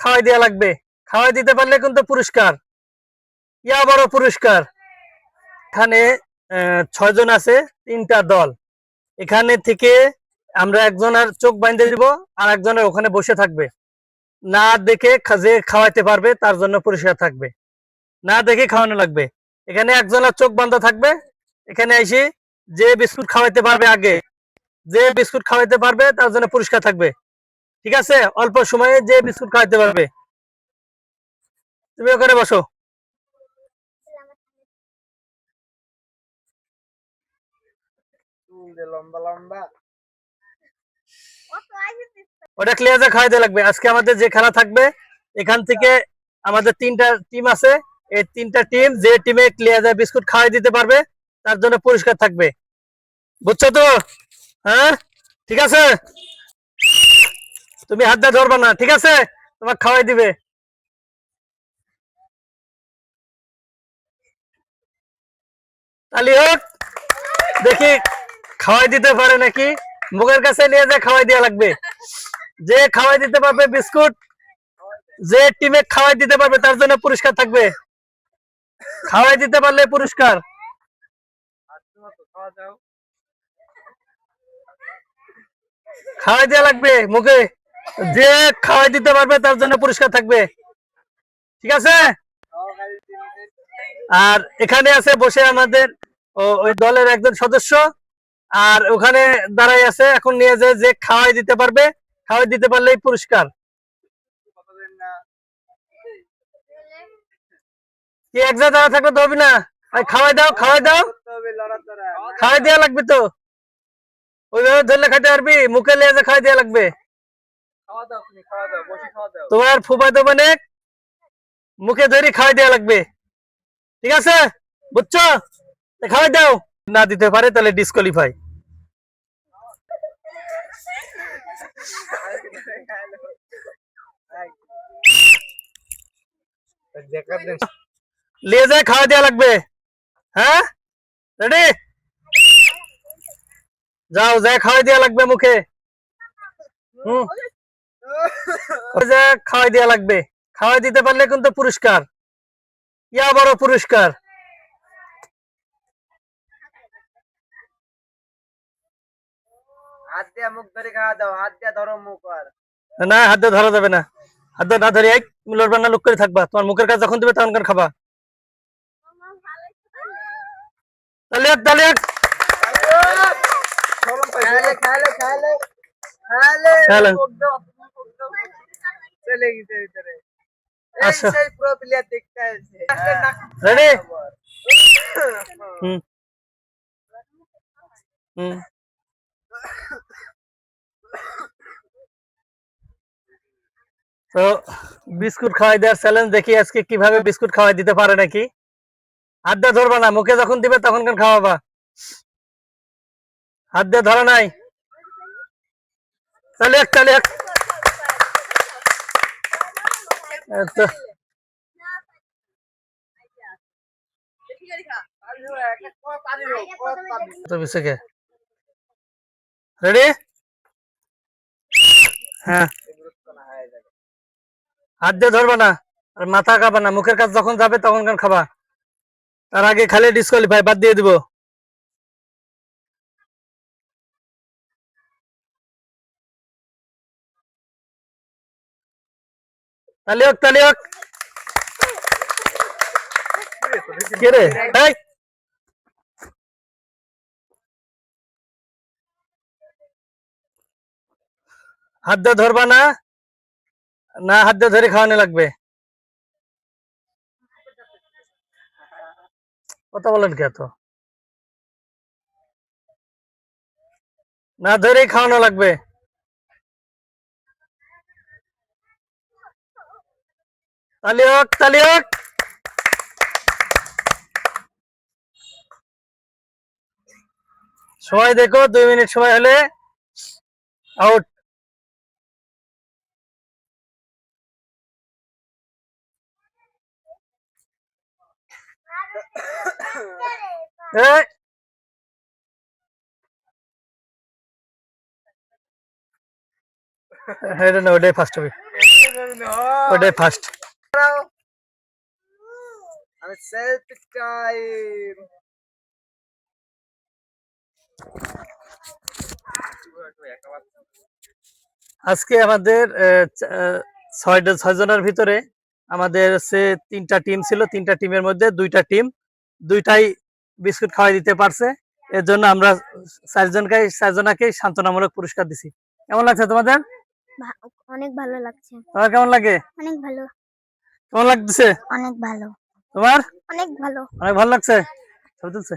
খাওয়াই দেওয়া লাগবে। খাওয়াই দিতে পারলে কিন্তু পুরস্কার। ইয়া বড় পুরস্কার। এখানে ছয় জন আছে, তিনটা দল। এখানে থেকে আমরা চোখ বাঁধে দিব, আর একজনের ওখানে বসে থাকবে। না দেখে যে খাওয়াইতে পারবে, তার জন্য পুরস্কার থাকবে। না দেখে খাওয়ানো লাগবে। এখানে একজনের চোখ বান্ধা থাকবে। এখানে এসে যে বিস্কুট খাওয়াইতে পারবে আগে, যে বিস্কুট খাওয়াইতে পারবে, তার জন্য পুরস্কার থাকবে। ঠিক আছে? অল্প সময়ে যে বিস্কুট খাওয়াইতে পারবে। তুমি ওখানে বসো। ওটা ক্লিয়ার খাওয়াইতে লাগবে। আজকে আমাদের যে খেলা থাকবে এখান থেকে আমাদের তিনটা টিম আছে। এই তিনটা টিম যে টিমে ক্লিয়ার বিস্কুট খাওয়াই দিতে পারবে তার জন্য পুরস্কার থাকবে। বুঝছ তো? হ্যাঁ? ঠিক আছে? তুমি হাত দিয়ে ধরবা না, ঠিক আছে? তোমার খাওয়াই দিবে। দেখি, খাওয়াই দিতে পারে নাকি? মুখের কাছে নিয়ে যায় খাওয়াই দেওয়া লাগবে। যে খাওয়াই দিতে পারবে বিস্কুট, যে টিমে খাওয়াই দিতে পারবে, তার জন্য পুরস্কার থাকবে। খাওয়াই দিতে পারলে পুরস্কার। খাওয়াই দেওয়া লাগবে মুখে। যে খাওয়াই দিতে পারবে তার জন্য পুরস্কার থাকবে। ঠিক আছে? আর এখানে আছে বসে আমাদের ওই দলের একজন সদস্য। আর ওখানে দাঁড়াই আছে, এখন নিয়ে যায় যে খাওয়াই দিতে পারবে, খাওয়াই দিতে পারলেই পুরস্কার। কি এক জায়গায় থাকলে তো হবে না? খাওয়াই দাও খাওয়াই দাও। খাওয়াই দেওয়া লাগবে তো। ওইভাবে ধরলে খাইতে পারবি, মুখে যে খাওয়াই দেওয়া লাগবে। তোমার ফুফা তো মানে মুখে ধরে খাওয়াই দেওয়া লাগবে ঠিক আছে বুঝছ তা খাওয়াই দাও না দিতে পারে তাহলে ডিসকোয়ালিফাই দেখার দিন লিয়ে যায় খাওয়া দেওয়া লাগবে হ্যাঁ রেডি যাও যায় খাওয়াই দেওয়া লাগবে মুখে হুম ওই যে খাওয়াই দেওয়া লাগবে। খাওয়াই দিতে পারলে কিন্তু পুরস্কার। ইয়া বড় পুরস্কার। হাত দিয়ে মুখ ধরে খাওয়া দাও হাত দিয়ে ধরো মুখ আর। না হাত দিয়ে ধরা যাবে না। হাত দিয়ে না ধরে এক লড়বা না লুক করে থাকবা। তোমার মুখের কাছে যখন দিবে তখন করে খাবা? তাহলে এক তাহলে খাইলে খাইলে খাইলে। চলে গেছে ভিতরে। আচ্ছা। সেই প্রো প্লেয়ার দেখতে আসছে। রেডি হুম। হুম। তো বিস্কুট খাওয়াই দেওয়ার চ্যালেঞ্জ দেখি আজকে কীভাবে বিস্কুট খাওয়াই দিতে পারে নাকি? হাত দিয়ে ধরবা না মুখে যখন দিবে তখন কেন খাওয়াবা। হাত দিয়ে ধরা নাই। তাহলে এক তাহলে এক রেডি হ্যাঁ হাত দিয়ে ধরবা না। আর মাথা খাবা না। মুখের কাছে যখন যাবে তখন কেন খাবা। তার আগে খালি ডিসকোয়ালিফাই বাদ দিয়ে দিব। তালি হোক তালি হোক কে রে? এই। হাত দিয়ে ধরবা না? না, হাত দিয়ে ধরে খাওয়ানো লাগবে। কথা বলেন কে তো না, ধরেই খাওয়ানো লাগবে। তালি হোক তালি হোক সময় দেখো দুই মিনিট সময় হলে আউট না ওটাই ফার্স্ট হবে। ওটাই ফার্স্ট আমি সেলফি টাইম আজকে আমাদের ছয়টা ছয় জনের ভিতরে আমাদের হচ্ছে তিনটা টিম ছিল। তিনটা টিমের মধ্যে দুইটা টিম দুইটাই বিস্কুট খাওয়াই দিতে পারছে। এর জন্য আমরা চারজনকে চারজনাকে সান্ত্বনামূলক পুরস্কার দিছি। কেমন লাগছে তোমাদের? অনেক ভালো লাগছে। তোমার কেমন লাগে? অনেক ভালো। কেমন লাগতেছে? অনেক ভালো। তোমার? অনেক ভালো। অনেক ভালো লাগছে? ছবি তুলছে